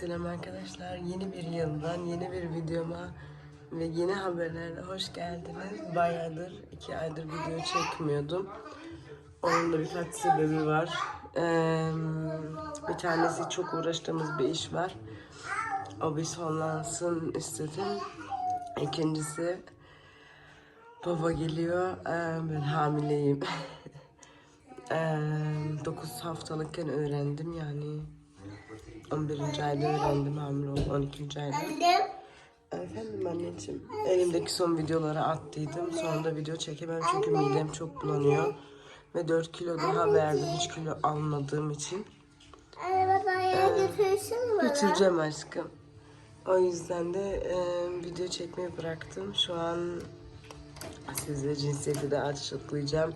Selam arkadaşlar. Yeni bir yıldan yeni bir videoma ve yeni haberlerle hoş geldiniz. Bayağıdır, iki aydır video çekmiyordum. Onun da birkaç sebebi var. Ee, bir tanesi çok uğraştığımız bir iş var. O bir sonlansın istedim. İkincisi baba geliyor. Ee, ben hamileyim. 9 haftalıkken öğrendim yani 11. ayda öğrendim hamile olduğumu 12. ayda. Efendim anneciğim. Elimdeki son videoları attıydım. Sonra da video çekemem çünkü midem çok bulanıyor. Ve 4 kilo daha verdim hiç kilo almadığım için. Anne babaya götürsün mü? Götüreceğim aşkım. O yüzden de e, video çekmeyi bıraktım. Şu an size cinsiyeti de açıklayacağım.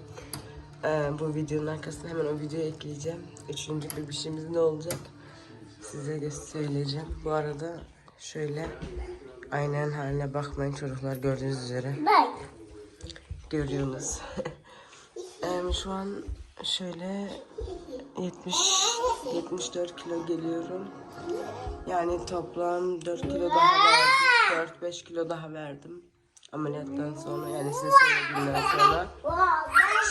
E, bu videonun arkasına hemen o videoyu ekleyeceğim. Üçüncü bebişimiz ne olacak? Size de söyleyeceğim. Bu arada şöyle aynen haline bakmayın çocuklar gördüğünüz üzere. Bak. Görüyorsunuz. Şu an şöyle 70 74 kilo geliyorum. Yani toplam 4 kilo daha verdim. 4-5 kilo daha verdim. Ameliyattan sonra yani size söylediğimden sonra.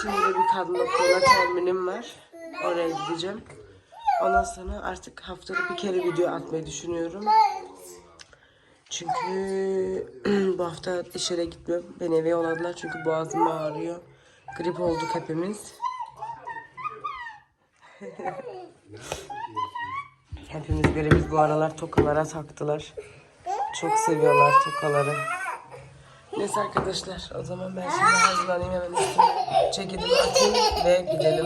Şimdi bir kadın doktoruna terminim var. Oraya gideceğim. Ondan sonra artık haftada bir kere video atmayı düşünüyorum. Çünkü bu hafta dışarı gitmem. Beni eve yolladılar çünkü boğazım ağrıyor. Grip olduk hepimiz. Hepimiz gribiz bu aralar tokalara taktılar. Çok seviyorlar tokaları. Neyse arkadaşlar o zaman ben şimdi hazırlanayım hemen üstüme ceketimi atayım ve gidelim.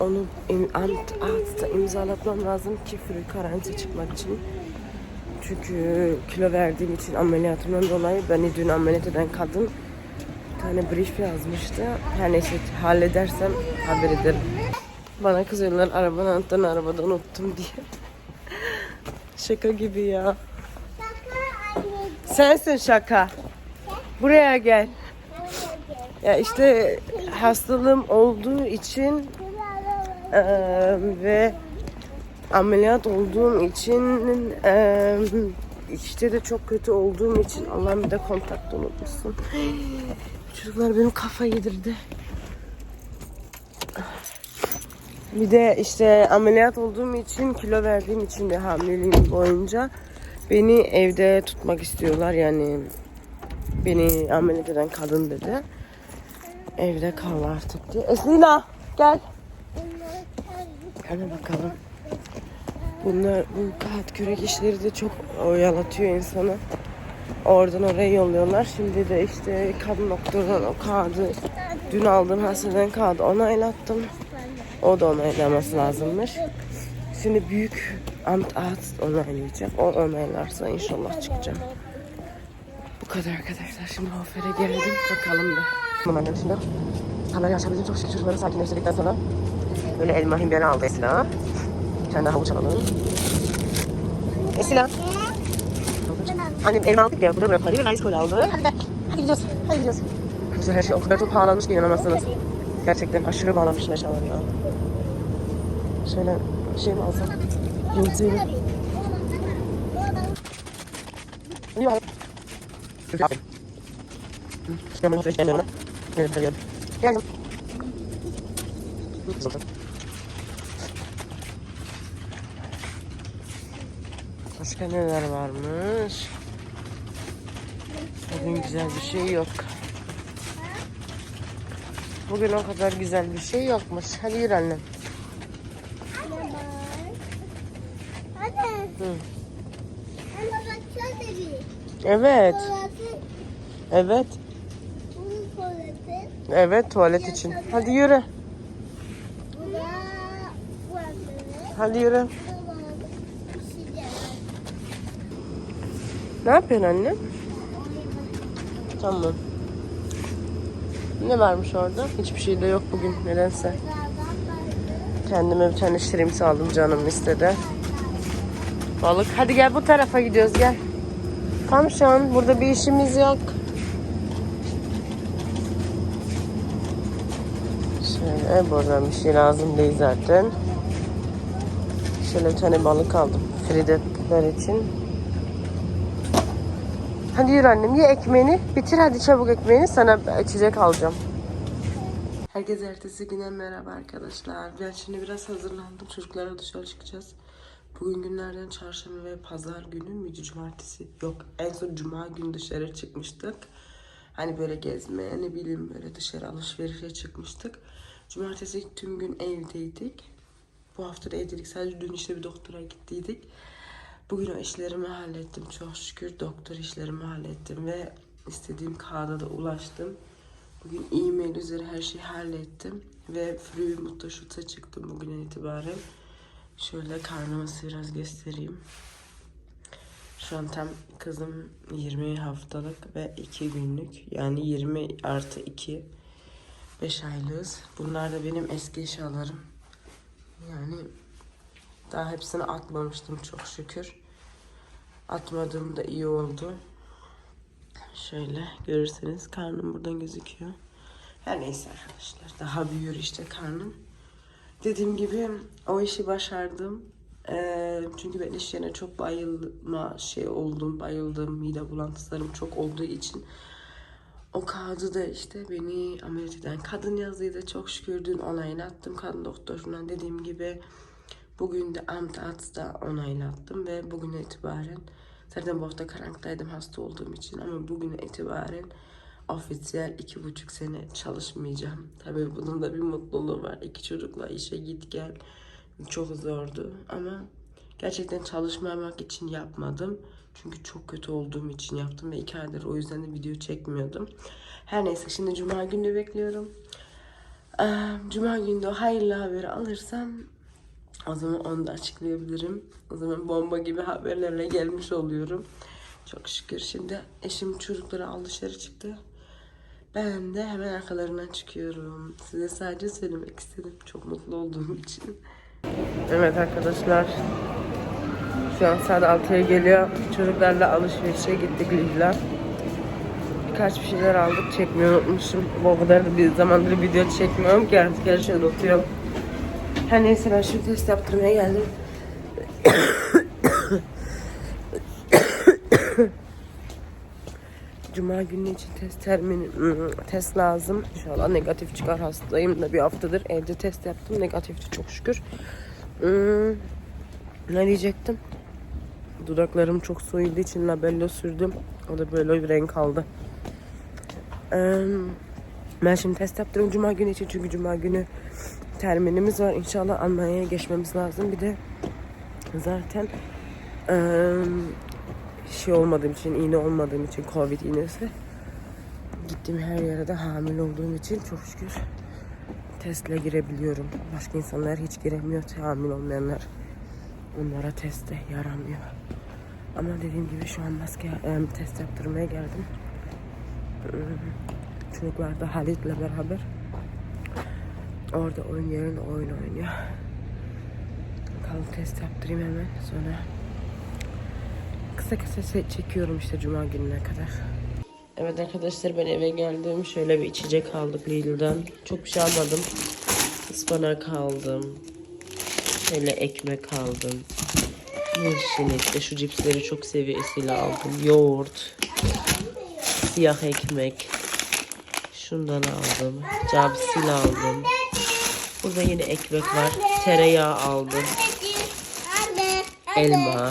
Onu im, altta imzalatmam lazım ki free karantina çıkmak için. Çünkü kilo verdiğim için ameliyatımdan dolayı beni dün ameliyat eden kadın bir tane brief yazmıştı. Her neyse halledersem haber ederim. Bana kızıyorlar arabanın anahtarını arabada unuttum diye. Şaka gibi ya. Sensin şaka. Buraya gel. Ya işte hastalığım olduğu için eee, ve ameliyat olduğum için eee, işte de çok kötü olduğum için Allah'ım bir de kontak unutmuşsun. Çocuklar benim kafa yedirdi. Bir de işte ameliyat olduğum için kilo verdiğim için de hamileliğim boyunca beni evde tutmak istiyorlar yani beni ameliyat eden kadın dedi. Evde kal artık diye. Eslina gel. Hemen bakalım. Bunlar bu kağıt kürek işleri de çok oyalatıyor insanı. Oradan oraya yolluyorlar. Şimdi de işte kadın doktordan o kağıdı dün aldığım hastaneden kağıdı onaylattım. O da onaylaması lazımmış. Şimdi büyük amt at onaylayacak. O onaylarsa inşallah çıkacağım. Bu kadar arkadaşlar. Şimdi Hofer'e geldim. Bakalım. Tamam annem şimdi. Kamerayı açabildim. Çok şükür çocukları sakinleştirdikten sonra. Böyle elma himberi aldı Esila. Bir tane daha havuç alalım. Esila. Annem elma aldık ya. Burada bırakalım. Rice kola aldı. Hadi, hadi gidiyoruz. Hadi gidiyoruz. Güzel her şey o kadar çok pahalanmış ki inanamazsınız. Gerçekten aşırı pahalanmış eşyalar ya. Şöyle şey mi alsam? Yıldızıyla. Yok. Ben. Geliyorum. Geldim. Başka neler varmış? Bugün güzel bir şey yok. Bugün o kadar güzel bir şey yokmuş. Hadi yürü annem. Hı. Anne bir. Evet. Evet. Evet tuvalet için. Hadi yürü. Hadi yürü. Bu da bir şey de var. Ne yapıyorsun anne? Tamam. Ne varmış orada? Hiçbir şey de yok bugün nedense. Kendime bir tane şirimsi aldım canım istedi. Balık. Hadi gel bu tarafa gidiyoruz gel. Tam şu an burada bir işimiz yok. Şöyle buradan bir şey lazım değil zaten. Şöyle bir tane balık aldım. Frideler için. Hadi yürü annem ye ekmeğini. Bitir hadi çabuk ekmeğini. Sana içecek alacağım. Herkese ertesi güne merhaba arkadaşlar. Ben şimdi biraz hazırlandım. Çocuklara dışarı çıkacağız. Bugün günlerden çarşamba ve pazar günü müydü cumartesi? Yok en son cuma günü dışarı çıkmıştık. Hani böyle gezmeye ne bileyim böyle dışarı alışverişe çıkmıştık. Cumartesi tüm gün evdeydik. Bu hafta da evdeydik. Sadece dün işte bir doktora gittiydik. Bugün o işlerimi hallettim çok şükür. Doktor işlerimi hallettim ve istediğim kağıda da ulaştım. Bugün e-mail üzeri her şeyi hallettim ve Free Mutlu Şut'a çıktım bugünden itibaren. Şöyle karnımı biraz göstereyim. Şu an tam kızım 20 haftalık ve 2 günlük. Yani 20 artı 2. 5 aylığız. Bunlar da benim eski eşyalarım. Yani daha hepsini atmamıştım çok şükür. Atmadığım da iyi oldu. Şöyle görürseniz karnım buradan gözüküyor. Her neyse arkadaşlar daha büyür işte karnım. Dediğim gibi o işi başardım. Ee, çünkü ben iş yerine çok bayılma şey oldum, bayıldım. Mide bulantılarım çok olduğu için o kağıdı da işte beni ameliyat eden kadın yazıydı. Çok şükür dün onaylattım kadın doktorundan dediğim gibi. Bugün de Amtat'ta onaylattım ve bugüne itibaren zaten bu hafta karantinadaydım hasta olduğum için ama bugüne itibaren ofisiyel iki buçuk sene çalışmayacağım. Tabii bunun da bir mutluluğu var. İki çocukla işe git gel çok zordu ama gerçekten çalışmamak için yapmadım. Çünkü çok kötü olduğum için yaptım ve iki aydır o yüzden de video çekmiyordum. Her neyse şimdi cuma günü bekliyorum. Cuma günü de hayırlı haberi alırsam o zaman onu da açıklayabilirim. O zaman bomba gibi haberlerle gelmiş oluyorum. Çok şükür şimdi eşim çocukları al dışarı çıktı. Ben de hemen arkalarından çıkıyorum. Size sadece söylemek istedim. Çok mutlu olduğum için. Evet arkadaşlar. Şu an saat 6'ya geliyor. Çocuklarla alışverişe gittik Lidl'a. Birkaç bir şeyler aldık. Çekmeyi unutmuşum. Bu kadar da bir zamandır video çekmiyorum ki artık her şeyi unutuyorum. Her neyse ben şimdi test yaptırmaya geldim. Cuma günü için test termini ıı, test lazım. İnşallah negatif çıkar hastayım da bir haftadır evde test yaptım. Negatifti çok şükür. Hmm, ne diyecektim? Dudaklarım çok soyulduğu için labello sürdüm. O da böyle bir renk aldı. Ben şimdi test yaptırıyorum Cuma günü için çünkü Cuma günü terminimiz var. İnşallah Almanya'ya geçmemiz lazım. Bir de zaten şey olmadığım için, iğne olmadığım için, Covid iğnesi. Gittiğim her yere de hamile olduğum için çok şükür testle girebiliyorum. Başka insanlar hiç giremiyor, hamile olmayanlar. Onlara teste yaramıyor. Ama dediğim gibi şu an maske test yaptırmaya geldim. Çocuklar da Halit'le beraber orada oyun yerine oyun oynuyor. Bakalım test yaptırayım hemen sonra kısa kısa çekiyorum işte cuma gününe kadar. Evet arkadaşlar ben eve geldim. Şöyle bir içecek aldık Lidl'dan. Çok bir şey almadım. Ispanak aldım. Şöyle ekmek aldım. Yeşil işte şu cipsleri çok seviyesiyle aldım. Yoğurt. Siyah ekmek. Şundan aldım. Capsil aldım. Burada yine ekmek var. Tereyağı aldım. Anne. Elma.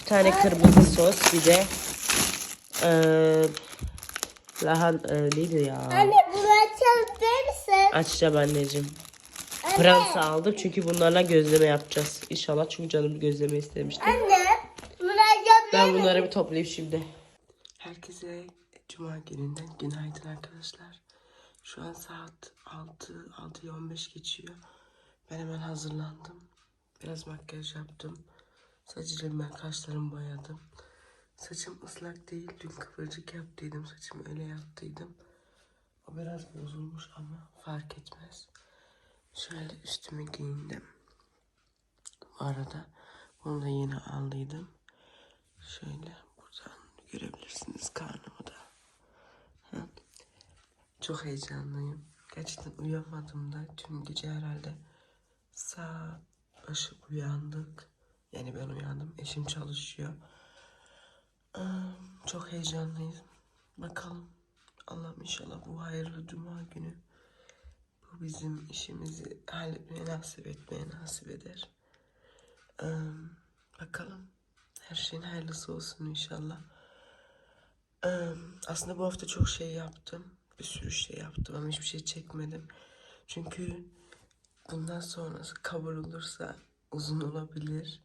Bir tane kırmızı sos. Bir de eee lahan e, neydi ya? Anne bunu açabilir misin? Açacağım anneciğim. Fransa aldım çünkü bunlarla gözleme yapacağız. İnşallah çünkü canım gözleme istemişti. Anne bunu açabilir Ben bunları bir toplayayım şimdi. Herkese Cuma gününden günaydın arkadaşlar. Şu an saat 6, 6'ya 15 geçiyor. Ben hemen hazırlandım. Biraz makyaj yaptım. Saçlarımı kaşlarımı boyadım. Saçım ıslak değil. Dün kıvırcık yaptıydım. Saçımı öyle yaptıydım. O biraz bozulmuş ama fark etmez. Şöyle üstümü giyindim. Bu arada bunu da yeni aldıydım. Şöyle buradan görebilirsiniz karnımı da. Çok heyecanlıyım. Gerçekten uyuyamadım da tüm gece herhalde saat başı uyandık. Yani ben uyandım. Eşim çalışıyor. Çok heyecanlıyım. Bakalım. Allah'ım inşallah bu hayırlı cuma günü bu bizim işimizi halletmeye nasip etmeye nasip eder. Bakalım. Her şeyin hayırlısı olsun inşallah. Aslında bu hafta çok şey yaptım. Bir sürü şey yaptım ama hiçbir şey çekmedim. Çünkü bundan sonrası kabul olursa uzun olabilir.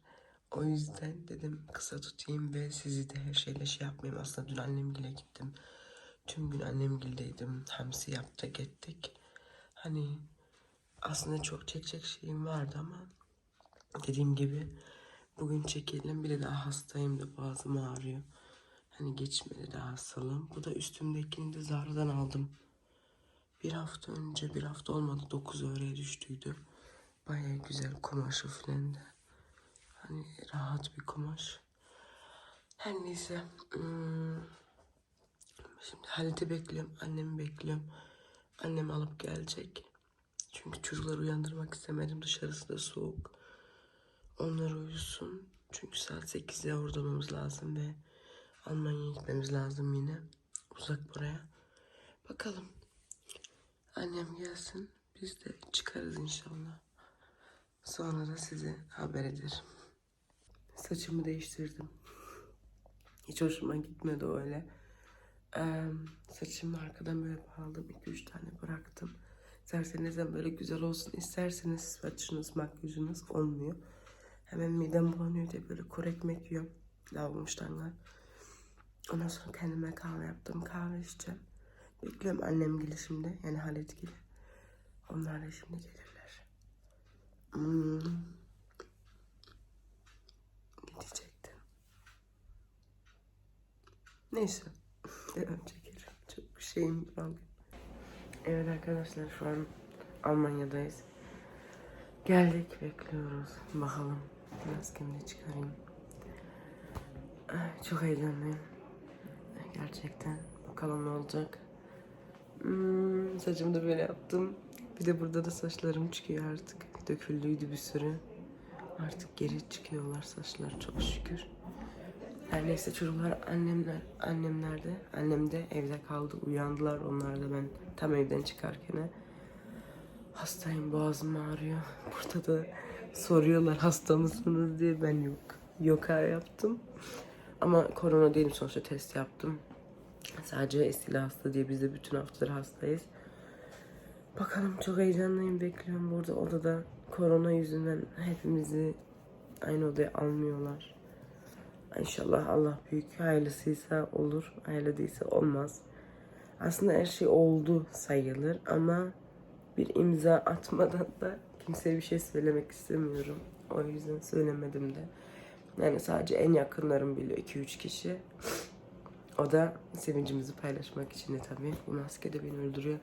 O yüzden dedim kısa tutayım ve sizi de her şeyle şey yapmayayım. Aslında dün annemgile gittim. Tüm gün annemgildeydim. Hamsi yaptık ettik. Hani aslında çok çekecek şeyim vardı ama dediğim gibi bugün çekelim. Bir de daha hastayım da boğazım ağrıyor. Hani geçmedi daha hastalığım. Bu da üstümdekini de Zara'dan aldım. Bir hafta önce bir hafta olmadı 9 öğreye düştüydü. Baya güzel kumaşı falan da. Hani rahat bir kumaş. Her neyse. hmm, Şimdi Halit'i bekliyorum. Annemi bekliyorum. Annem alıp gelecek. Çünkü çocukları uyandırmak istemedim. Dışarısı da soğuk. Onlar uyusun. Çünkü saat 8'de orada olmamız lazım ve Almanya'ya gitmemiz lazım yine. Uzak buraya. Bakalım. Annem gelsin. Biz de çıkarız inşallah. Sonra da size haber ederim. Saçımı değiştirdim. Hiç hoşuma gitmedi öyle. Ee, saçımı arkadan böyle bağladım. 2-3 tane bıraktım. İsterseniz de böyle güzel olsun. isterseniz saçınız, makyajınız olmuyor. Hemen midem bulanıyor diye böyle kuru ekmek yiyorum. Lavabomuştanlar. Ondan sonra kendime kahve yaptım. Kahve içeceğim. Bekliyorum annem gelir şimdi. Yani Halit gelir. Onlar da şimdi gelirler. Hmm. Ne diyecektim? Neyse. Devam çekelim. Çok bir şeyim var. Evet arkadaşlar şu an Almanya'dayız. Geldik bekliyoruz. Bakalım. Maskemi de çıkarayım. Ay, Çok heyecanlıyım. Gerçekten. Bakalım ne olacak. Hmm, saçımı da böyle yaptım. Bir de burada da saçlarım çıkıyor artık. Döküldüydü bir sürü. Artık geri çıkıyorlar saçlar çok şükür. Her neyse çocuklar annemler annemlerde annem de evde kaldı uyandılar onlar da ben tam evden çıkarken hastayım boğazım ağrıyor. Burada da soruyorlar hasta mısınız diye ben yok. Yoka yaptım. Ama korona değilim sonuçta test yaptım. Sadece Esila hasta diye biz de bütün haftalar hastayız. Bakalım çok heyecanlıyım bekliyorum burada odada korona yüzünden hepimizi aynı odaya almıyorlar. İnşallah Allah büyük hayırlısıysa olur, hayırlı değilse olmaz. Aslında her şey oldu sayılır ama bir imza atmadan da kimseye bir şey söylemek istemiyorum. O yüzden söylemedim de. Yani sadece en yakınlarım biliyor 2-3 kişi. O da sevincimizi paylaşmak için de tabii. Bu maske de beni öldürüyor.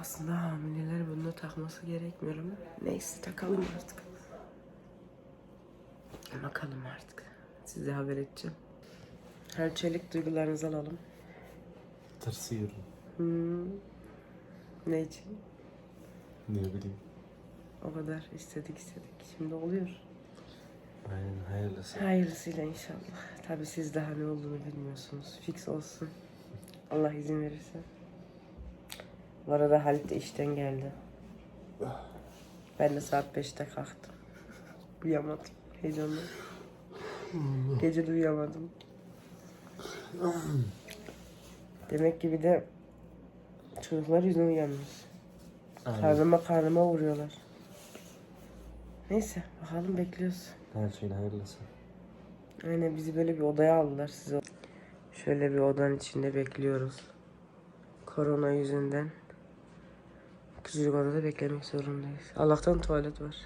Aslında hamileler bunu takması gerekmiyor ama neyse takalım artık. Bakalım artık. Size haber edeceğim. Her çelik duygularınızı alalım. Tırsıyorum. Hmm. Ne için? Ne bileyim. O kadar istedik istedik. Şimdi oluyor. Aynen hayırlısı. Hayırlısıyla inşallah. Tabii siz daha ne olduğunu bilmiyorsunuz. Fix olsun. Allah izin verirse. Bu arada Halit de işten geldi. Ben de saat 5'te kalktım. Uyuyamadım. Heyecanlı. Gece de uyuyamadım. Demek ki bir de çocuklar yüzünden uyanmış. Aynen. Karnıma karnıma vuruyorlar. Neyse bakalım bekliyoruz. Her şeyin hayırlısı. Aynen bizi böyle bir odaya aldılar size. Şöyle bir odanın içinde bekliyoruz. Korona yüzünden. Küçücük odada beklemek zorundayız. Allah'tan tuvalet var.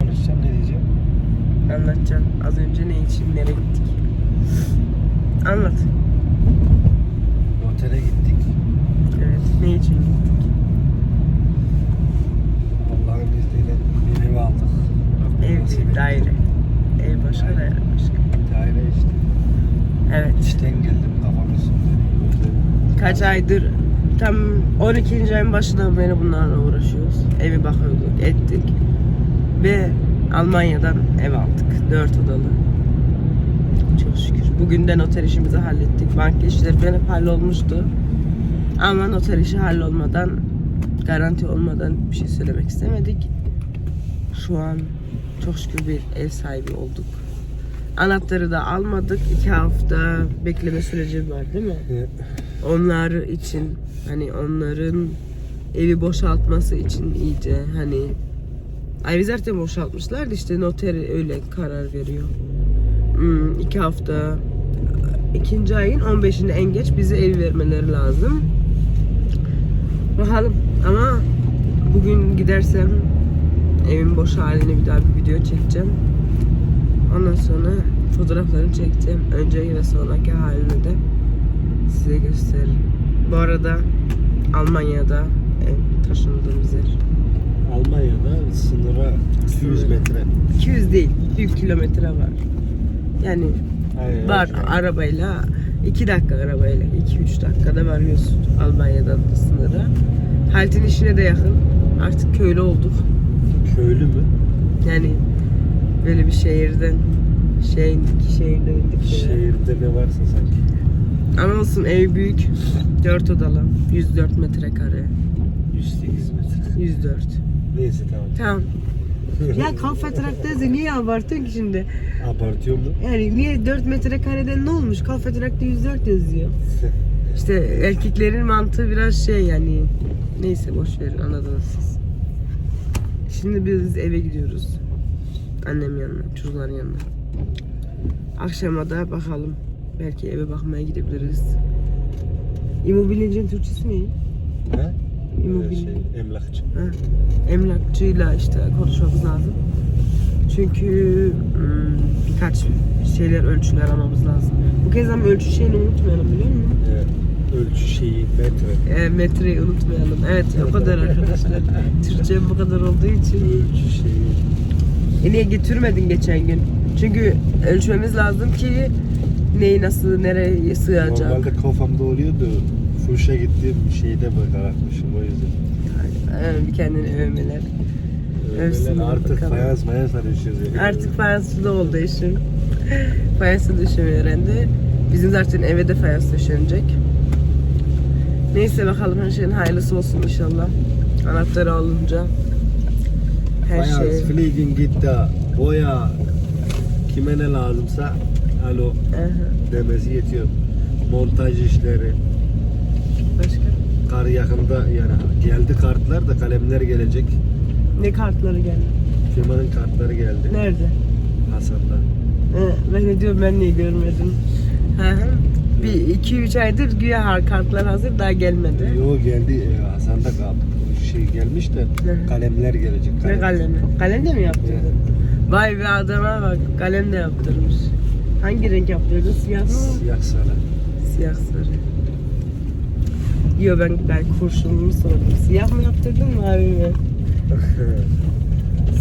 Konuşacağım ne diyeceğim? Anlatacaksın. Az önce ne için nereye gittik? Anlat. Otele gittik. Evet. Ne için gittik? Allah'ın izniyle bir ev aldık. Ev değil, daire. Ev başka, daire başka. Daire işte. Evet. İşten geldim kafam üstünde. Kaç aydır tam 12. ayın başından beri bunlarla uğraşıyoruz. Evi bakıyorduk, ettik. Ve Almanya'dan ev aldık. 4 odalı. Çok şükür. Bugünden otel işimizi hallettik. Banka işleri falan hep hallolmuştu. Ama noter işi hallolmadan, garanti olmadan bir şey söylemek istemedik. Şu an çok şükür bir ev sahibi olduk. Anahtarı da almadık. iki hafta bekleme süreci var değil mi? onlar için hani onların evi boşaltması için iyice hani ay zaten boşaltmışlar da işte noter öyle karar veriyor. Hmm, iki hafta ikinci ayın 15'inde en geç bize ev vermeleri lazım. Bakalım ama bugün gidersem evin boş halini bir daha bir video çekeceğim. Ondan sonra fotoğraflarını çekeceğim. Önceki ve sonraki halini de size gösteririm. Bu arada Almanya'da ev taşındığımız yer. Almanya'da sınıra 200 Sınıra. metre. 200 değil, 100 kilometre var. Yani Aynen, var evet. arabayla 2 dakika arabayla 2-3 dakikada varıyorsun Almanya'dan sınıra. Haltin işine de yakın. Artık köylü olduk. Köylü mü? Yani böyle bir şehirden şey indik, şehirden indik. Şehirde ne varsa sanki. Ama olsun ev büyük. 4 odalı. 104 metrekare. 108 metre. 104. Neyse tamam. Tamam. ya kafetrakte niye abartıyorsun ki şimdi? Abartıyor mu? Yani niye 4 metrekareden ne olmuş? Kafetrakte 104 yazıyor. İşte erkeklerin mantığı biraz şey yani. Neyse boş verin anladınız siz. Şimdi biz eve gidiyoruz. Annem yanına, çocukların yanına. Akşama da bakalım. Belki eve bakmaya gidebiliriz. İmobilyacının Türkçesi ne? He? İmobilya. Şey, emlakçı. Ha, emlakçıyla işte konuşmamız lazım. Çünkü hmm, birkaç şeyler ölçüler almamız lazım. Bu kez ama ölçü şeyini unutmayalım biliyor musun? Ee, ölçü şeyi metre. E, metreyi unutmayalım. Evet o kadar arkadaşlar. Türkçe bu kadar olduğu için. Ölçü şeyi. E, niye getirmedin geçen gün? Çünkü ölçmemiz lazım ki neyi nasıl nereye sığacak. Normalde kafamda oluyordu. Fuşa gittiğim şeyde bakarakmışım o yüzden. Yani bir kendini övmeler. Öyle artık bakalım. fayans mayans arayışıyoruz yani. Artık fayanslı da oldu işim. Fayanslı döşemeyi öğrendi. Bizim zaten eve de fayans döşenecek. Neyse bakalım her şeyin hayırlısı olsun inşallah. Anahtarı alınca her şey. fliegen gitti, boya, kime ne lazımsa alo Aha, demesi yetiyor. Montaj işleri, Başka? kar yakında yani geldi kartlar da kalemler gelecek. Ne kartları geldi? Firmanın kartları geldi Nerede? Hasan'dan. Ee, ben ne diyorum ben niye görmedim? Hı hı. Bir iki üç aydır güya har- kartlar hazır daha gelmedi. Yo geldi e, Hasan'da kal- şey gelmiş de kalemler gelecek. Ne kalemi? Kalem de mi yaptırdın? Vay be adama bak kalem de yaptırmış. Hangi renk yaptırdın? Siyah mı? Siyah sarı. Siyah sarı. Yo ben, ben kurşunlu sordum. Siyah mı yaptırdın mavi mi?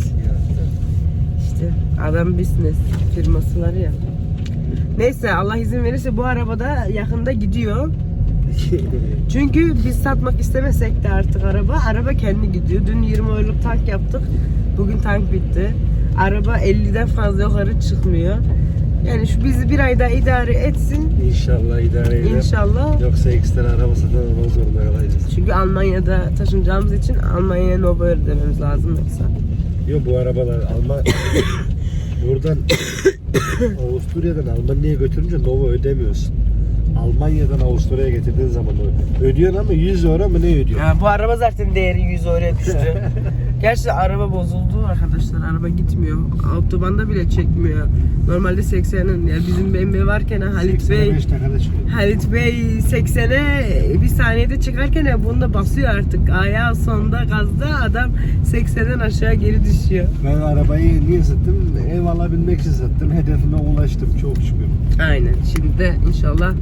Siyah. İşte adam business firması var ya. Neyse Allah izin verirse bu arabada yakında gidiyor. Çünkü biz satmak istemesek de artık araba, araba kendi gidiyor. Dün 20 euroluk tank yaptık. Bugün tank bitti. Araba 50'den fazla yukarı çıkmıyor. Yani şu bizi bir ayda idare etsin İnşallah idare eder. inşallah. Yoksa ekstra araba satın almak zorunda kalacağız. Çünkü Almanya'da taşınacağımız için Almanya'ya Nova ödememiz lazım yoksa. Yok bu arabalar Alman buradan Avusturya'dan Almanya'ya götürünce Nova ödemiyorsun. Almanya'dan Avusturya'ya getirdiğin zaman ödüyorsun ama 100 euro mu ne ödüyorsun? Ya bu araba zaten değeri 100 euroya düştü. Gerçi araba bozuldu arkadaşlar. Araba gitmiyor. Otobanda bile çekmiyor. Normalde 80'in yani bizim BMW varken Halit Bey 85 dakikada çıkıyor. Halit Bey 80'e bir saniyede çıkarken ya bunda basıyor artık. Ayağı sonda gazda adam 80'den aşağı geri düşüyor. Ben arabayı niye sattım? Ev alabilmek için sattım. Hedefime ulaştım çok şükür. Aynen. Şimdi de inşallah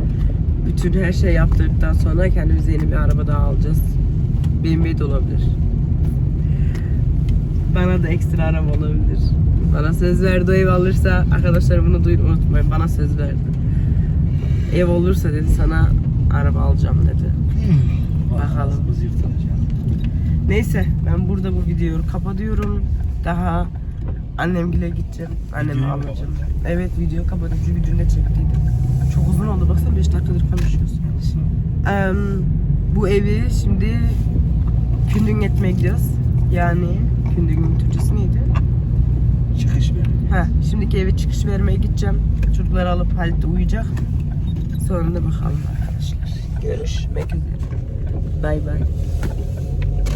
bütün her şey yaptıktan sonra kendimize yeni bir araba daha alacağız. BMW de olabilir. Bana da ekstra araba olabilir. Bana söz verdi o ev alırsa arkadaşlar bunu duyun unutmayın. Bana söz verdi. Ev olursa dedi sana araba alacağım dedi. Bakalım. Ağzımız yırtılacak. Neyse ben burada bu videoyu kapatıyorum. Daha annemgile gideceğim. Annemi alacağım. Evet video kapatıyorum çünkü dün de çektiydim. Çok uzun oldu baksana 5 dakikadır konuşuyoruz. Em, bu evi şimdi kündün etmeye gidiyoruz. Yani kündünün Türkçesi neydi? Çıkış ver. Ha, şimdiki eve çıkış vermeye gideceğim. Çocukları alıp Halit de uyuyacak. Sonra da bakalım arkadaşlar. Görüşmek üzere. Bay bay.